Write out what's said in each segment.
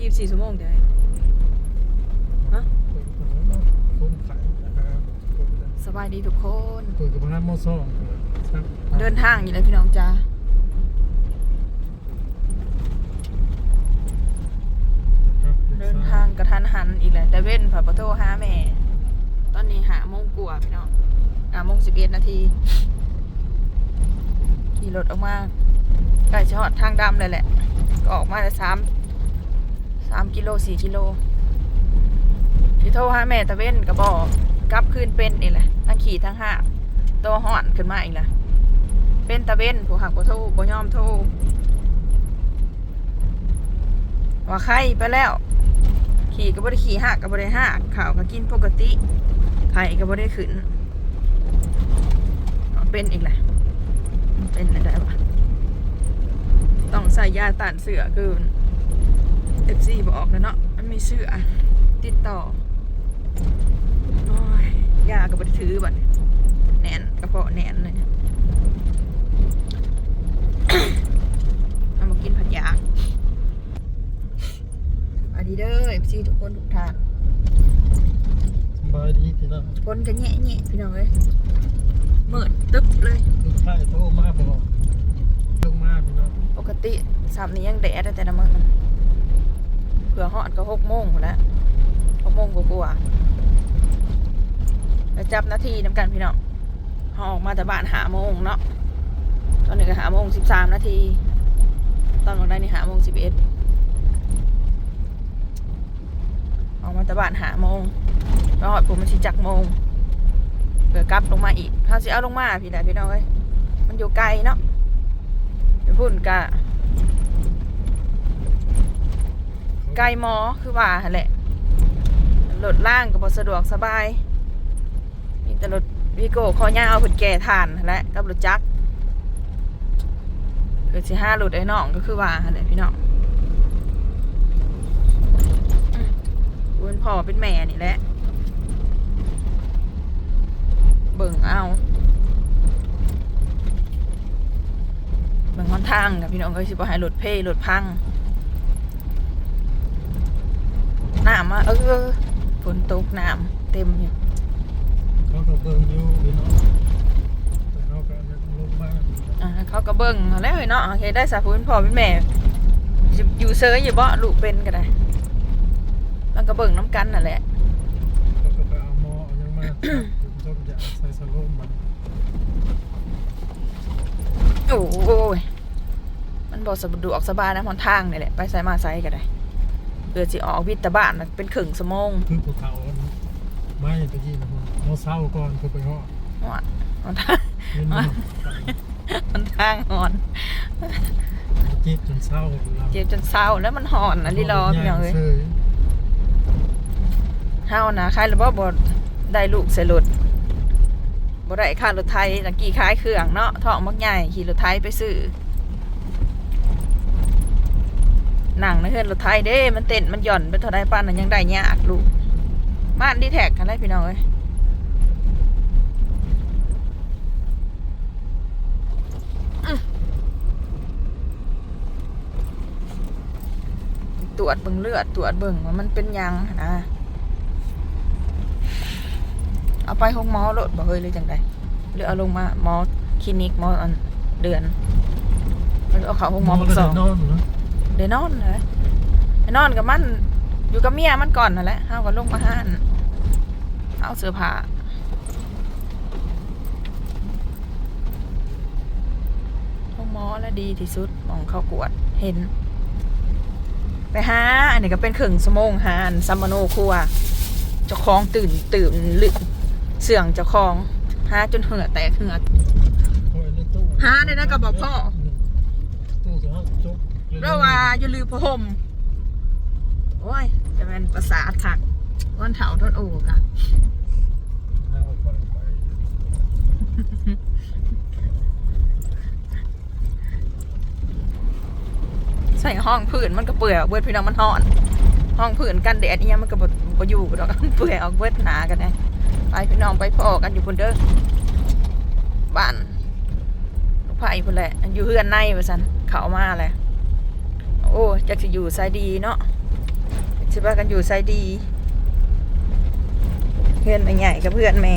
ยี่สิบสี่ชั่วโมงเดี๋ยวฮะคนขายนะครับสบายดีทุกคน เปิดกับพนักมอซ่องครับเดินทางอยู่เลยพี่น้องจ้าเดินทางกระทันหันอีกแล้วแต่เว้นผ่าประตูหาแม่ ตอนนี้หาโมงกว่าพี่น้องหาโมงสิบเอ็ดนาทีขี่รถออกมาใกล้จะหอดทางดำเลยแหละ ก็ออกมาได้สามามกิโลสี่กิโลพี่โทรหาแม่ตะเว้นก็บอกกลับคืนเป็นนี่แหละทั้งขี่ทั้งห้าตัวห่อนขึ้นมาอีกล้วเป็นตะเว้นผู้หักบ่โทรบ่ยอมโทรว่าไข้ไปแล้ว ขี่ก็บ่ได้ขี่หักก็บ่ได้หักข่าวก็กินปกติไข้ก็บ่ได้ขึ้นเป็นอีกแหละเป็นอะไรวะต้องใส่ยาต้านเสือคือ เอฟซีบอกแล้วเนาะมันมีเสือติดต่อโอ้ยยาก็บ่ได้ถือบัดนี้แน่นกระเพาะแน่นเลยเอามากินผัดยาสวัสดีเด้อเอฟซีทุกคนทุกท่านสบายดีพี่น้องคนกันแง่แง่พี่น้องเอ้ยเมิดตึ๊บเลยลูกชายโทรมาบอกลงมาพี่น้องปกติสามนี้ยังแดดแต่ละมื้อเผื่อหอดก็หกโมงหมดแล้วหกโมงกว่าๆแล้วจับนาทีน้ำกันพี่น้องเขาออกมาแต่บ้านหาโมงเนาะตอนนี้ก็หาโมงสิบสามนาทีตอนวันได้นี่หาโมงสิบเอ็ดออกมาแต่บ้านหาโมงแล้วหอดผมมันสิจักโมงเผื่อกลับลงมาอีกเขาสิเอาลงมาพี่แหละพี่น้องเอ้ยมันอยู่ไกลเนาะพุ่นกะ ไกลหมอคือว่าแหละรถล่างก็บ่สะดวกสบายมีแต่รถวีโก้คอย่าวผุดแก่ทานและกับรถจักรคือสิห้ารถไอ้น้องก็คือว่าแหละพี่น้องอืมเป็นพ่อเป็นแม่นี่แหละ เบิ่งเอาเมืองค่อนทางกับพี่น้องก็สิบ่ให้รถเพ่รถพัง น้ำมาเออฝนตกน้ำเต็มอยู่เขาก็เบิ่งอยู่พี่น้องแต่เขาก็ลงมาอ่าเขาก็เบิ่งเอาแล้วเฮ้ยเนาะโอเคได้สาผู้เป็นพ่อเป็นแม่สิอยู่เซยอยู่บ่ลูกเป็นก็ได้มันก็เบิ่งน้ำกันนั่นแหละเขาก็ไปเอาหมอเอายังมาต้มยาใส่สโลมมันโอ้ยมันบ่สะดวกสบายนะหนทางนี่แหละไปไสมาไสก็ได้เพื่อสิออกวิทย์ตะบ้านน่ะเป็นครึ่งชั่วโมงคือภูเขาเนาะไม่ตะกี้นะผมเอาเศร้าก่อนคือไปเหาะว่าหนทางเล่นเนาะหนทางอ่อนจิตจนเศร้าเราเจ็บจนเศร้าแล้วมันหอนนะลีรอพี่น้องเอ้ยเยเฮานะใครหรือว่าบ่ได้ลูกใส่รถบ่ได้ค่ารถไทยตะกี้ขายเครื่องเนาะท้องมักใหญ่ขี่รถไทยไปซื้อ หนังนะเฮือนรถไทยเด้ มันเต้นมันหย่อนไปเท่าใดปานนั้นยังได้ยากลูกบ้านดีแท็กกันได้พี่น้องเอ้ยตรวจเบิ่งเลือดตรวจเบิ่งว่ามันเป็นยังนะเอาไปห้องหมอรถบ่เฮ้ยหรือจังไดหรือเอาลงมาหมอคลินิกหมออันเดือนหรือเอาเขาห้องหมอบักสองนอน เนาะเดี๋ยวนอนเลยเดี๋ยวนอนกับมันอยู่กับเมียมันก่อนนั่นแหละเฮาก็ลงมาห้านเอาเสื้อผ้าห้องหมอแล้วดีที่สุดหมองเขากวดเห็น ไปหาอันนี้ก็เป็นครึ่งสมงหาอันซัมมโนครัวเจ้าของตื่นตื่นลึกเสื่องเจ้าของหาจนเหือแตกเหือโอ้ยในตู้หาได้นะก็บอกพ่อตู้ก็เอาจบเรียกว่า อย่ลืมพรมโอ้ย จะเป็นประสาทขักวันเถาต้นโอกะใส่ห้องผืนมันก็เปื่อยเบิดพี่น้องมันห่อน ห้องผืนกันแดดเนี่ยมันก็บ่บ่อยู่ดอกเปื่อยออกเบิดหนากันนะไปพี่น้องไปพ่อกันอยู่บนเด้อบ้านลูกไผ่พุ่นแหละอยู่เฮือนในว่าซั่นเขามาแหละ โอ้จักสิอยู่ไสดีเนาะสิว่ากันอยู่ไซดี เพื่อนแม่ใหญ่กับเพื่อนแม่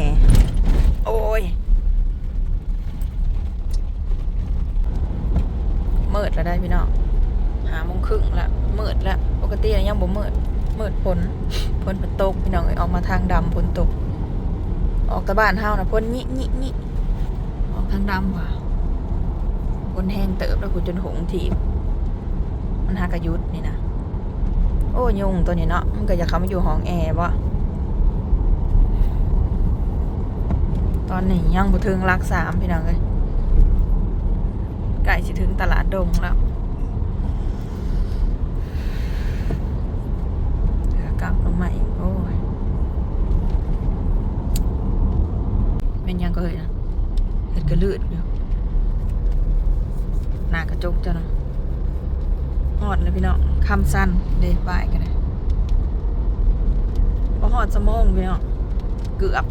โอ้ยเมืดแล้วได้พี่น้องหาโมงครึ่งละเมืดละปกติยังบ่เมืดมืดฝนฝนเป็นตกพี่น้องเอ้ออกมาทางดำฝนตก ออกตะบ้านเฮานะฝนญิญิญิออกทางดำว่ะฝนแห้งเติบแล้วกูจนหงถีบ มันหากระยุดนี่นะโอ้ยุงตัวนี้เนาะมันก็อยากเข้ามาอยู่ห้องแอร์วะตอนนี้ยังบ่ถึงหลักสามพี่น้องเลยใกล้สิถึงตลาดดงแล้วกลับลงมาอีกโอ้ยเป็นยังก็เห็นนะเห็ดกระลืดอยู่หน้ากระจกเจ้าเนาะ หอดเลยพี่น้องคำสั้นเดย์ไปกันเลยพอหอดสมองพี่น้องเกือบ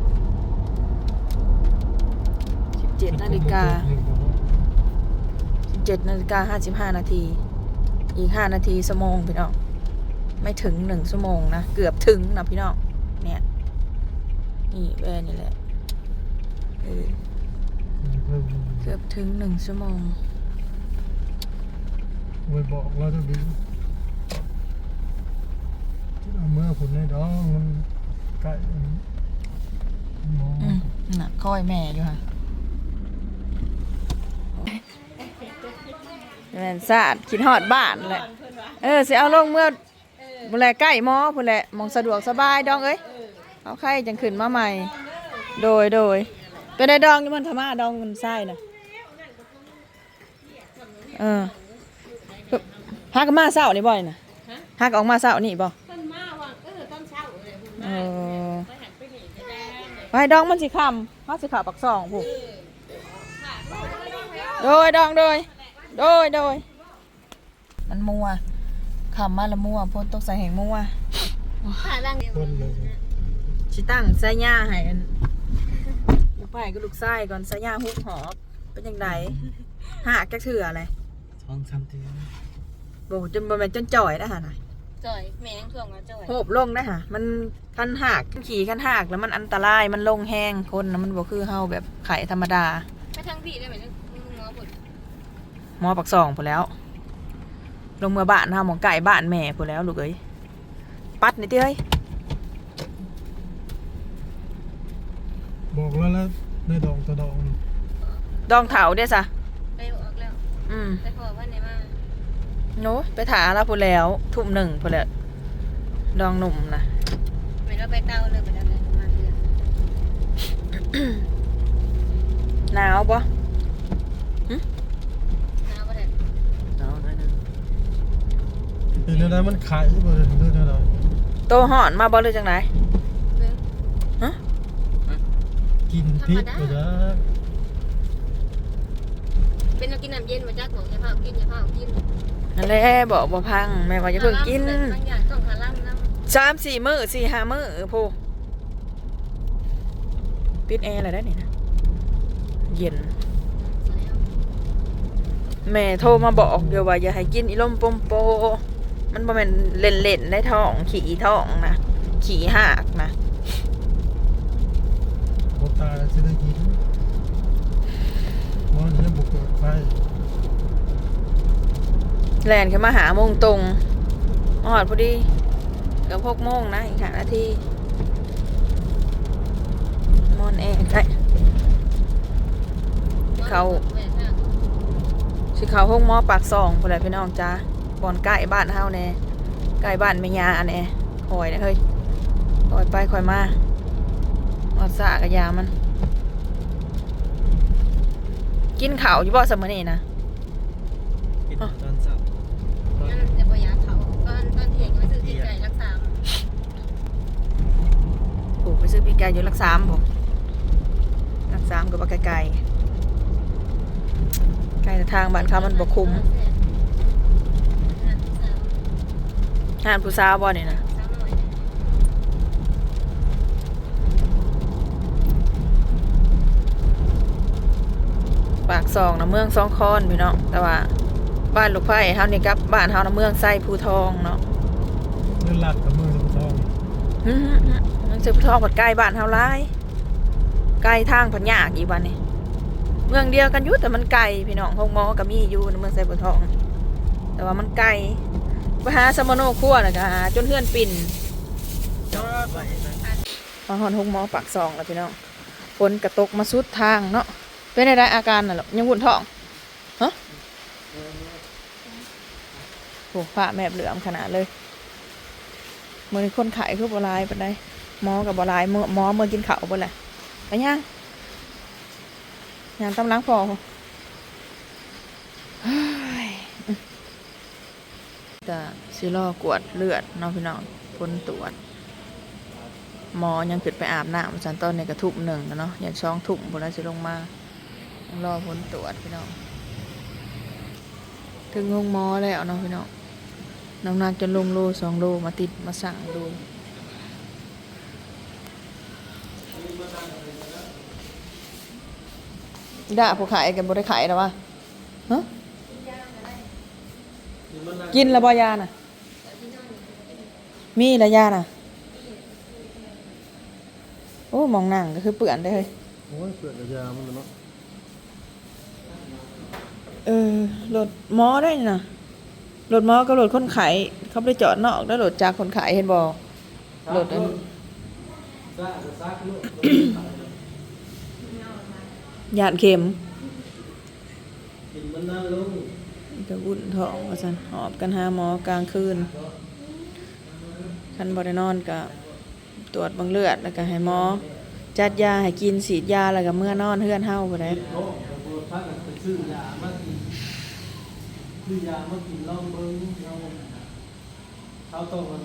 สิบเจ็ดนาฬิกาสิบเจ็ดนาฬิกาห้าสิบห้านาที อีกห้านาทีสมองพี่น้องไม่ถึงหนึ่งชั่วโมงนะ เกือบถึงนะพี่น้องเนี่ยนี่แวนนี่แหละเออเกือบถึงหนึ่งชั่วโมง ไว้บอกเราจะดีที่เอาเมื่อผลในดองมันใกล้มออืมน่ะค่อยแม่อยู่ค่ะแม่นสะอาดคิดฮอดบ้านแหละ เออสิเอาลงเมื่อบุแลใกล้หมอพุ่นแหละมองสะดวกสบายดองเอ้ยเอาไข่จังขึ้นมาใหม่ โดยโดยเป็นได้ดองนี่มันธรรมะดองมันไส้นะเออ ฮักมาเศร้านี่บ่อยน่ะฮักออกมาเศร้านี่บ่เพิ่นมาว่าเออตอนเช้าเลยเพิ่นเอมาอไปหันไปหนีจะได้ไว้ดองมันสิคำฮักสิขาปักซองผู้โดยดองโดยโดยโดยมันมัวขำมาละมัวพ้นตกใส่แห่งมัวขาดังเดียวคนเลยชิตั้งใส่ย่าให้อันลูกไผ่ก็ลูกไส้ก่อนใส่ย่าฮุบหอบเป็นยังไงหากจักเถื่ออะไรสองสามที บอกจนบนเป็นจนจ่อยนะฮะนะจ่อยแมงช่วงว่าจ่อยโหบลงนะฮะมันคันหักขี่คันหักแล้วมันอันตรายมันลงแห้งคนนะมันบ่คือเฮาแบบไข่ธรรมดาไปทางพี่ได้ไหมเนี่ยหมอผลหมอปักซองพอแล้ว ลงเมื่อบ้านเฮาหมองไก่บ้านแม่พอแล้วลูกเอ้ยปัดนี่ติเอ้ยบอกแล้วแล้วในดองตะดอง ดองเถาเด้อซะไปออกแล้ว อืม ไปขอว่าไหนมา โน้ไปถาแล้วพอแล้ว ทุ่มหนึ่งพอแล้วดองหนุ่มนะไม่เราไปเตาเลยไปแล้วเลยมาเดือนหนาวปะน้าบ่ได้เป็นอะไรมันขายบ่ได้เรื่องอะไรโตห่อนมาบ่เลยจังไหนเบิ่งฮะกินพริกก็จะเป็นเรากินน้ำเย็นมาจักบอกอย่าพากินอย่าพากิน นั่นแหละบอกบ่พังแม่ว่าจะเพิ่งกินบางอย่างต้องคาร่ำน้ำสามสี่มื้อสี่ห้ามื้อพูปิดแอร์อะไรได้นี่นะเย็นแล้วแม่โทรมาบอกเดี๋ยวว่าอย่าให้กินอีลมปมโป มันบ่แม่นเล่นๆได้ท้อง ขี่ท้องนะขี่หากนะบตายจะได้กินมอนจะบุกเปิดไฟ แลนขึ้นมาหาโมงตรงมาหอดพอดีเกือบหกโมงนะอีกหานาทีมอนแอร์ใช่เขาแม่ค่ะสิเขาห้องมอปากซองพอแหละพี่น้องจ้าบอนใกล้บ้านเฮาแน่ใกล้บ้านแม่ยาแน่คอยนะเฮ้ยคอยไปคอยมาหอดสากระยามัน กินข้าวอยู่บ่เสมอนี่นะ กินตอนเช้า นั่นจะบ่อยากเขาตอนตอนเที่ยงมาซื้อกินไก่รักษา ปลูก ไปซื้อปีกไก่อยู่รักสามผมรักสามกับว่าไก่ไก่ไก่ทางบ้านเขามันบกคุมห้านผู้สาวบ่นี่นะปากซองนะเมืองสองคอนพี่น้องแต่ว่า บ้านลูกไผ่เฮานี่กับบ้านเฮานะเมืองไส้ภูทองเนาะเวหลักกับมือทอง อื้อหือทองผัดไก่บ้านเฮาหลายไก่ทางผัดยากอีกวันนี้เมืองเดียวกันยู่แต่มันไกลพี่น้องห้องมอก็มีอยู่ในเมืองไซบุทอง แต่ว่ามันไกลไปหาสมโนครัวนะก็หาจนเฮื่อนปิ่นมาหอนห้องมอปากซองแล้วพี่น้องฝนกระตกมาสุดทางเนาะเป็นอะไรอาการน่ะหรอยังวุ่นท้องฮะโอ้ผ้าแมบเหลือมขนาดเลยเหมือนคนขายคือบหลายปานใด หมอกับบลายหมอหมอมือกินข้าวบ่แหละไปย่างย่างตำลังพอเฮ้ยแต่สิรอกวดเลือดน้องพี่น้องผลตรวจหมอยังขึ้นไปอาบน้ำสันตอนในกระทุบหนึ่งนะเนาะอย่างช่องทุ่มบนนั้นสิลงมารอผลตรวจพี่น้องถึงห้องหมอแล้วเนาะพี่น้องน้ำหนักจนลงโลสองโลมาติดมาสั่งดู ด่าผู้ขายกันบ่ได้ขายแล้ววะฮะกินแล้วบ่ยาน่ะ มีแล้วยาน่ะ โอ้หมองหนังก็คือเปื่อนได้เลยโอ้ยเปิดยามันเนาะเออรถหมอได้น่ะรถหมอกับรถคนขายเขาไปจอดนอกแล้วรถจากคนขายเห็นบ่รถอัน ซ่าจะซักลูกยานเข็มกินมันนั่นลงจะบุ่นท้องว่าซั่นหอบกันหาหมอกลางคืนคันบ่ได้นอนก็ตรวจเบังเลือดแล้วก็ให้หมอ จัดยาให้กินฉีดยาแล้วก็เมื่อนอนเฮือนเฮาบ่ได้ท้องกับบัวพักกันไปซื้อยามากินซื้อยามากินลองเบิ้งลองเขาต้องมัน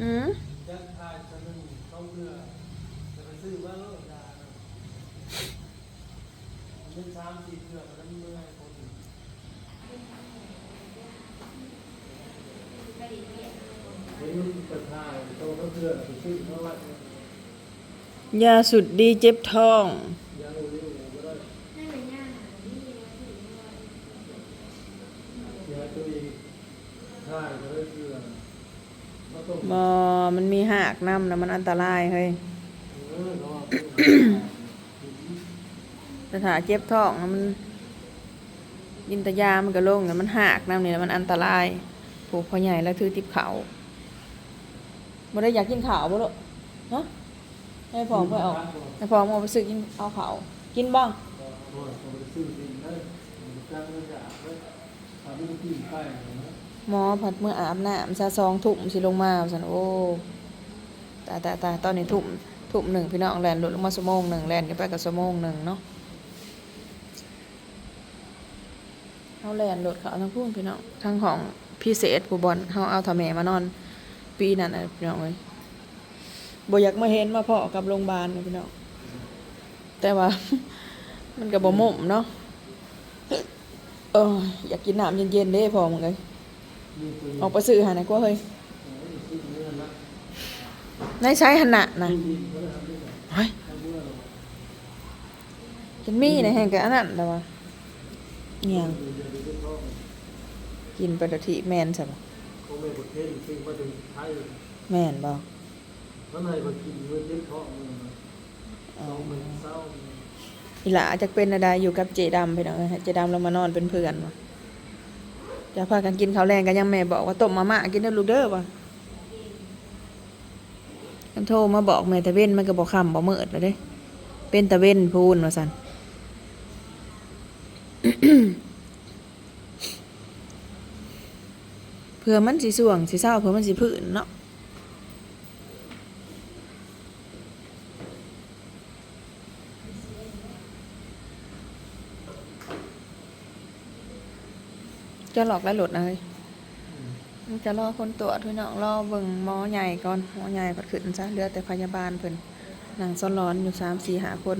อือ ยัดทายจะนึงเขาเบื่อจะไป ซื้อว่าโลดยาเป็นสามสี่เดือนมันเมื่อยคนเฮ้ยมันเปิดทายโตก็เพื่อไปซื้อเขาว่ายาสุดดีเจ็บท้อง ยาเร็วก็ได้ยาตัวองทายก็ได้เพื่อมาต้องบอมันมีหากน้ำนะมันอันตรายเฮ้ย แต่ถ้าเจ็บท้องมันยินตยามันก็ลงแต่มันหักน้ำนี่แหละมันอันตรายผูกพอใหญ่แล้วถือติบเขาบ่ได้อยากกินข้าวบ่ลูกฮะให้พอมไปเอาให้พอมเอาไปซื้อกินเอาข้าวกินบ้างหมอผัดเมื่ออาบน้ำซะสองทุ่มสิลงมาสันโอ้ตาตาตาตอนนี้ทุ่ม ทุ่มหนึ่งพี่น้องแลนลดลงมาชั่วโมงหนึ่งแลนกันไปกับชั่วโมงหนึ่งเนาะเอาแลนโหลดเขาทั้งพุ่งพี่น้องทั้งของพิเศษผู้บอลเขาเอาทำแม่มานอน ปีนั้นนะพี่น้องเลยบอยากมาเห็นมาพอกับโรงพยาบาลนะพี่น้องแต่ว่า มันก็บ่หม่มเนาะเอออยากกินน้ำเย็นๆเด้พอมึงเลยอออกไปซื้อหาไหนก็เฮ้ย ในใช้หันหนะนะกินดินก็ได้ทำได้เฮ้ยทำเมื่อเรากินมีในแห่งกับอันนั้นแต่ว่าเนี่ยงดูอย่าดูด้วยท้องกินไปดทีแมนใช่ปะเขาไม่ประเทศซึ่งมาถึงไทยแมนบ่มันให้มากินเมื่อเจ็บท้องมันอ๋อเอามันเศร้าอีหล่าจะเป็นอะไรอยู่กับเจดำไปหน่อยเจดำเรามานอนเป็นเพื่อนวะจะพากันกินข้าวแรงกันยังแม่บอกว่าต้มมาม่ากินเด้อลูกเด้อวะกัน โทรมาบอกแม่ตะเว้นมันก็บอกคำบอกเมิดเลยเด้ เป็นตะเว้นพูนว่าสันเพื่อมันสิส่วงสิเศร้าเพื่อมันสิพื้นเนาะจะหลอกไล่หลดเลย จะรอคนตรวจพี่น้องรอเบิ่งหมอใหญ่ก่อนหมอใหญ่ผัดขึ้นซะเหลือแต่พยาบาลเพิ่นนั่งซ้อนร้อนอยู่สามสี่หาคน